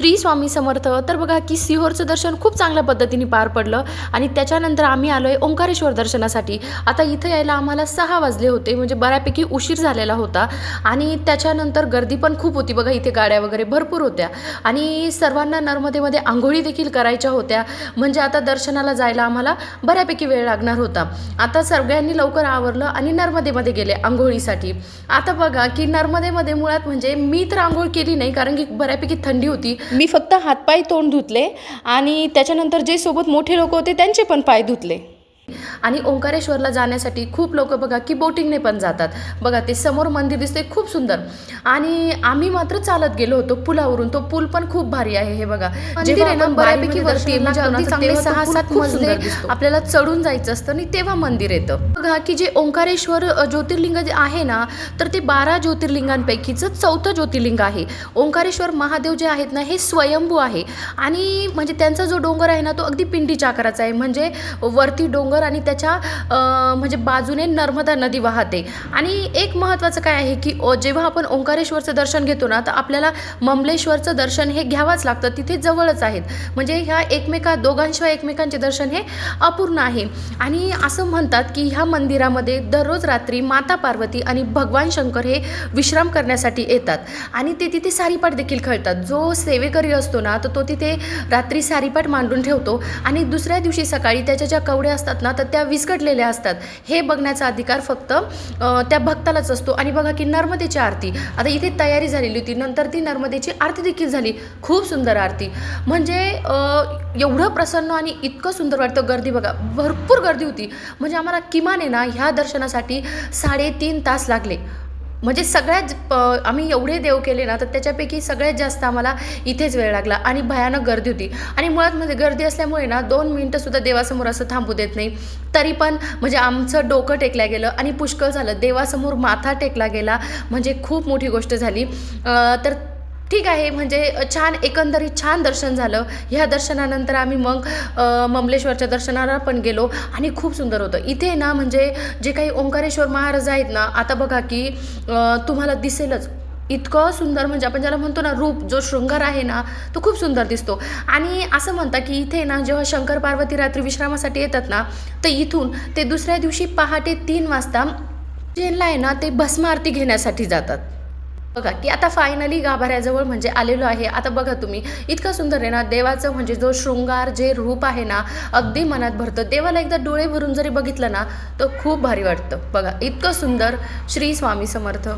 श्री स्वामी समर्थ. तर बघा की सिहोरचं दर्शन खूप चांगल्या पद्धतीने पार पडलं आणि त्याच्यानंतर आम्ही आलोय ओंकारेश्वर दर्शनासाठी. आता इथं यायला आम्हाला सहा वाजले होते म्हणजे बऱ्यापैकी उशीर झालेला होता आणि त्याच्यानंतर गर्दी पण खूप होती बघा इथे गाड्या वगैरे भरपूर होत्या आणि सर्वांना नर्मदेमध्ये आंघोळी देखील करायच्या होत्या. म्हणजे आता दर्शनाला जायला आम्हाला बऱ्यापैकी वेळ लागणार होता. आता सगळ्यांनी लवकर आवरलं आणि नर्मदेमध्ये गेले आंघोळीसाठी. आता बघा की नर्मदेमध्ये मुळात म्हणजे मी तर आंघोळ केली नाही कारण की बऱ्यापैकी थंडी होती. मी फक्त हातपाय तोंड धुतले आणि त्याच्यानंतर जे सोबत मोठे लोक होते त्यांचे पण पाय धुतले. आणि ओंकारेश्वरला जाण्यासाठी खूप लोक बघा की बोटिंगने पण जातात. बघा ते समोर मंदिर दिसते खूप सुंदर. आणि आम्ही मात्र चालत गेलो होतो पुलावरून. तो पूल पण खूप भारी आहे हे बघा. मंदिर आहे ना, आपण बऱ्यापैकी वरती म्हणजे अगदी चांगले सहा सात मजले. आपल्याला चढून जायचं असतं आणि तेव्हा मंदिर येतं. बघा की जे ओंकारेश्वर ज्योतिर्लिंग जे आहे ना तर ते बारा ज्योतिर्लिंगांपैकीचं चौथं ज्योतिर्लिंग आहे. ओंकारेश्वर महादेव जे आहेत ना हे स्वयंभू आहे. आणि म्हणजे त्यांचा जो डोंगर आहे ना तो अगदी पिंडीच्या आकाराचा आहे. म्हणजे वरती डोंगर आणि त्याच्या म्हणजे बाजूने नर्मदा नदी वाहते. आणि एक महत्त्वाचं काय आहे की जेव्हा आपण ओंकारेश्वरचं दर्शन घेतो ना तर आपल्याला ममलेश्वरचं दर्शन हे घ्यावंच लागतं. तिथे जवळच आहेत. म्हणजे ह्या एकमेका दोघांशिवाय एकमेकांचे दर्शन हे अपूर्ण आहे. आणि असं म्हणतात की ह्या मंदिरामध्ये दररोज रात्री माता पार्वती आणि भगवान शंकर हे विश्राम करण्यासाठी येतात. आणि ते तिथे सारीपाट देखील खेळतात. जो सेवेकरी असतो ना तर तो तिथे रात्री सारीपाट मांडून ठेवतो. आणि दुसऱ्या दिवशी सकाळी त्याच्या ज्या कवड्या असतात ना तर त्या विस्कटलेल्या असतात. हे बघण्याचा अधिकार फक्त त्या भक्तालाच असतो. आणि बघा की नर्मदेची आरती आता इथे तयारी झालेली होती. नंतर ती नर्मदेची आरती देखील झाली. खूप सुंदर आरती. म्हणजे एवढं प्रसन्न आणि इतकं सुंदर वाटतं. गर्दी बघा भरपूर गर्दी होती. म्हणजे आम्हाला किमान आहे ना ह्या दर्शनासाठी साडेतीन तास लागले. म्हणजे सगळ्यात प- आम्ही एवढे देव केले ना तर त्याच्यापैकी सगळ्यात जास्त आम्हाला इथेच वेळ लागला आणि भयानक गर्दी होती. आणि मुळात म्हणजे गर्दी असल्यामुळे ना दोन मिनटंसुद्धा देवासमोर असं थांबू देत नाही. तरी पण म्हणजे आमचं डोकं टेकल्या गेलं आणि पुष्कळ झालं. देवासमोर माथा टेकला गेला म्हणजे खूप मोठी गोष्ट झाली. तर ठीक आहे म्हणजे छान एकंदरीत छान दर्शन झालं. ह्या दर्शनानंतर आम्ही मग ममलेश्वरच्या दर्शनाला पण गेलो आणि खूप सुंदर होतं. इथे ना म्हणजे जे काही ओंकारेश्वर महाराज आहेत ना आता बघा की तुम्हाला दिसेलच. इतकं सुंदर म्हणजे आपण ज्याला म्हणतो ना रूप जो शृंगार आहे ना तो खूप सुंदर दिसतो. आणि असं म्हणतात की इथे ना जेव्हा शंकर पार्वती रात्री विश्रामासाठी येतात ना तर इथून ते दुसऱ्या दिवशी पहाटे तीन वाजता जेनला आहे ना ते भस्म आरती घेण्यासाठी जातात. बघा की आता फायनली गाभाऱ्याजवळ म्हणजे आलेलो आहे. आता बघा तुम्ही इतकं सुंदर आहे ना देवाचं म्हणजे जो शृंगार जे रूप आहे ना अगदी मनात भरतं. देवाला एकदा डोळे भरून जरी बघितलं ना तर खूप भारी वाटतं. बघा इतकं सुंदर श्री स्वामी समर्थ.